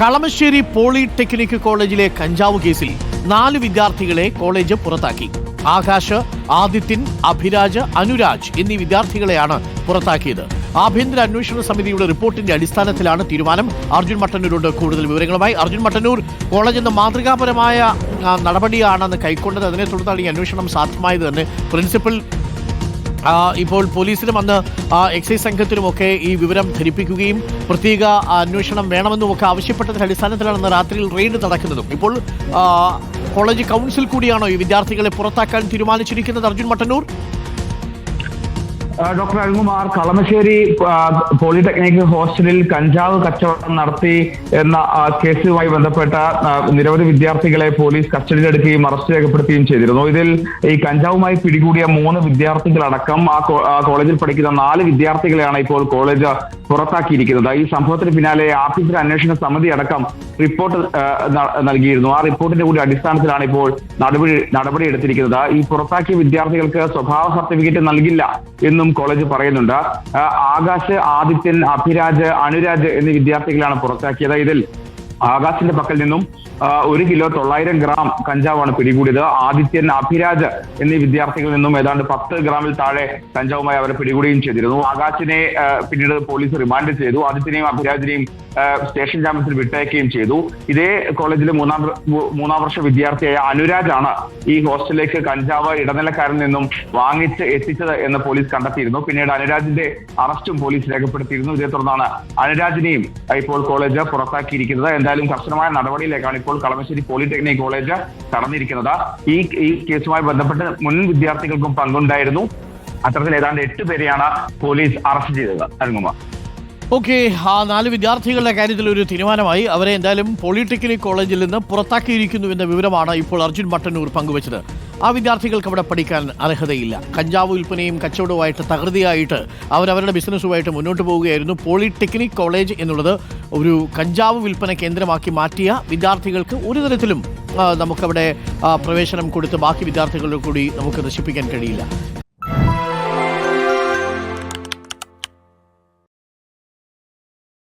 Kalamassery polytechnic കോളേജിലെ കഞ്ചാവ് കേസിൽ നാല് വിദ്യാർത്ഥികളെ കോളേജ് പുറത്താക്കി. ആകാശ് ആദിത്യൻ അഭിരാജ് അനുരാജ് എന്നീ വിദ്യാർത്ഥികളെയാണ് പുറത്താക്കിയത്. ആഭ്യന്തര അന്വേഷണ സമിതിയുടെ റിപ്പോർട്ടിന്റെ അടിസ്ഥാനത്തിലാണ് തീരുമാനം. അർജുൻ മട്ടന്നൂരോട് കൂടുതൽ വിവരങ്ങളുമായി അർജുൻ മട്ടന്നൂർ. കോളേജ് എന്ന മാതൃകാപരമായ നടപടിയാണെന്ന് കൈക്കൊണ്ടത്. അതിനെ തുടർന്നാണ് ഈ അന്വേഷണം സാധ്യമായത് തന്നെ പ്രിൻസിപ്പൽ ഇപ്പോൾ പോലീസിനും അന്ന് എക്സൈസ് സംഘത്തിനുമൊക്കെ ഈ വിവരം ധരിപ്പിക്കുകയും പ്രത്യേക അന്വേഷണം വേണമെന്നും ഒക്കെ ആവശ്യപ്പെട്ടതിന്റെ അടിസ്ഥാനത്തിലാണ് ഇന്ന് രാത്രിയിൽ റെയ്ഡ് നടക്കുന്നതും. ഇപ്പോൾ കോളേജ് കൗൺസിൽ കൂടിയാണോ ഈ വിദ്യാർത്ഥികളെ പുറത്താക്കാൻ തീരുമാനിച്ചിരിക്കുന്നത്? അർജുൻ മട്ടന്നൂർ. ഡോക്ടർ അരുൺകുമാർ കളമശ്ശേരി പോളിടെക്നിക് ഹോസ്റ്റലിൽ കഞ്ചാവ് കച്ചവടം നടത്തി എന്ന കേസുമായി ബന്ധപ്പെട്ട നിരവധി വിദ്യാർത്ഥികളെ പോലീസ് കസ്റ്റഡിയിലെടുക്കുകയും അറസ്റ്റ് രേഖപ്പെടുത്തുകയും ചെയ്തിരുന്നു. ഇതിൽ ഈ കഞ്ചാവുമായി പിടികൂടിയ മൂന്ന് വിദ്യാർത്ഥികളടക്കം ആ കോളേജിൽ പഠിക്കുന്ന നാല് വിദ്യാർത്ഥികളെയാണ് ഇപ്പോൾ കോളേജ് പുറത്താക്കിയിരിക്കുന്നത്. ഈ സംഭവത്തിന് പിന്നാലെ ആഭ്യന്തര അന്വേഷണ സമിതി അടക്കം റിപ്പോർട്ട് നൽകിയിരുന്നു. ആ റിപ്പോർട്ടിന്റെ കൂടി അടിസ്ഥാനത്തിലാണ് ഇപ്പോൾ നടപടി നടപടി എടുത്തിരിക്കുന്നത് ഈ പുറത്താക്കിയ വിദ്യാർത്ഥികൾക്ക് സ്വഭാവ സർട്ടിഫിക്കറ്റ് നൽകില്ല എന്നും കോളേജ് പറയുന്നുണ്ട്. ആകാശ് ആദിത്യൻ അഭിരാജ് അനുരാജ് എന്നീ വിദ്യാർത്ഥികളാണ് പുറത്താക്കിയത്. ഇതിൽ ആകാശിന്റെ പക്കൽ നിന്നും ഒരു കിലോ തൊള്ളായിരം ഗ്രാം കഞ്ചാവാണ് പിടികൂടിയത്. ആദിത്യൻ അഭിരാജ് എന്നീ വിദ്യാർത്ഥികളിൽ നിന്നും ഏതാണ്ട് പത്ത് ഗ്രാമിൽ താഴെ കഞ്ചാവുമായി അവരെ പിടികൂടുകയും ചെയ്തിരുന്നു. ആകാശിനെ പിന്നീട് പോലീസ് റിമാൻഡ് ചെയ്തു. ആദിത്യനെയും അഭിരാജിനെയും സ്റ്റേഷൻ ജാമ്യത്തിൽ വിട്ടയക്കുകയും ചെയ്തു. ഇതേ കോളേജിലെ മൂന്നാം മൂന്നാം വർഷ വിദ്യാർത്ഥിയായ അനുരാജാണ് ഈ ഹോസ്റ്റലിലേക്ക് കഞ്ചാവ് ഇടനിലക്കാരിൽ നിന്നും വാങ്ങിച്ച് എത്തിച്ചത് എന്ന് പോലീസ് കണ്ടെത്തിയിരുന്നു. പിന്നീട് അനുരാജിന്റെ അറസ്റ്റും പോലീസ് രേഖപ്പെടുത്തിയിരുന്നു. ഇതേ തുടർന്നാണ് അനുരാജിനെയും ഇപ്പോൾ കോളേജ് പുറത്താക്കിയിരിക്കുന്നത്. എന്തായാലും കർശനമായ നടപടിയിലേക്കാണ് ഇപ്പോൾ കളമശ്ശേരി പോളിടെക്നിക് കോളേജ് കടന്നിരിക്കുന്നത് ഈ ഈ കേസുമായി ബന്ധപ്പെട്ട് മുൻ വിദ്യാർത്ഥികൾക്കും പങ്കുണ്ടായിരുന്നു. അത്തരത്തിൽ ഏതാണ്ട് എട്ട് പേരെയാണ് പോലീസ് അറസ്റ്റ് ചെയ്തത്. അരുൺകുമാർ. ഓക്കെ ആ നാല് വിദ്യാർത്ഥികളുടെ കാര്യത്തിൽ ഒരു തീരുമാനമായി. അവരെ എന്തായാലും പോളിടെക്നിക് കോളേജിൽ നിന്ന് പുറത്താക്കിയിരിക്കുന്നു എന്ന വിവരമാണ് ഇപ്പോൾ അർജുൻ മട്ടന്നൂർ പങ്കുവച്ചത്. ആ വിദ്യാർത്ഥികൾക്ക് അവിടെ പഠിക്കാൻ അർഹതയില്ല. കഞ്ചാവ് വിൽപ്പനയും കച്ചവടവുമായിട്ട് തകൃതിയായിട്ട് അവരവരുടെ ബിസിനസ്സുമായിട്ട് മുന്നോട്ട് പോവുകയായിരുന്നു. പോളിടെക്നിക് കോളേജ് എന്നുള്ളത് ഒരു കഞ്ചാവ് വിൽപ്പന കേന്ദ്രമാക്കി മാറ്റിയ വിദ്യാർത്ഥികൾക്ക് ഒരു തരത്തിലും നമുക്കവിടെ പ്രവേശനം കൊടുത്ത് ബാക്കി വിദ്യാർത്ഥികളുടെ കൂടി നമുക്ക് നശിപ്പിക്കാൻ കഴിയില്ല.